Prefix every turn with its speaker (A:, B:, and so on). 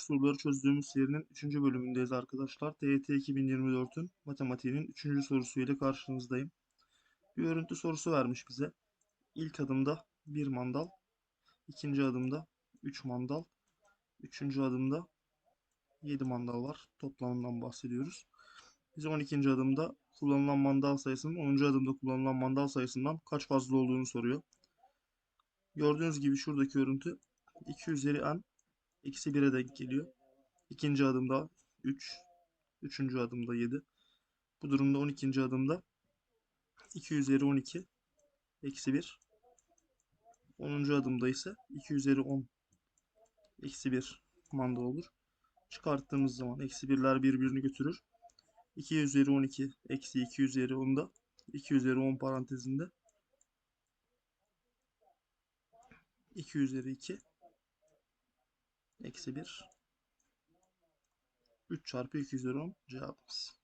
A: soruları çözdüğümüz serinin 3. bölümündeyiz arkadaşlar. TYT 2024'ün matematiğinin 3. sorusuyla karşınızdayım. Bir örüntü sorusu vermiş bize. İlk adımda 1 mandal, ikinci adımda 3 mandal, üçüncü adımda 7 mandal var. Toplamından bahsediyoruz. Bize 12. adımda kullanılan mandal sayısının 10. adımda kullanılan mandal sayısından kaç fazla olduğunu soruyor. Gördüğünüz gibi şuradaki örüntü 2 üzeri n eksi 1'e denk geliyor. İkinci adımda 3, üçüncü adımda 7. Bu durumda 12. adımda 2 üzeri 12 eksi 1. 10. adımda ise 2 üzeri 10 eksi 1 manda olur. Çıkarttığımız zaman eksi 1'ler birbirini götürür. 2 üzeri 12 eksi 2 üzeri 10'da 2 üzeri 10 parantezinde 2 üzeri 2 eksi 1 3 çarpı 2 üzeri 10 cevabımız.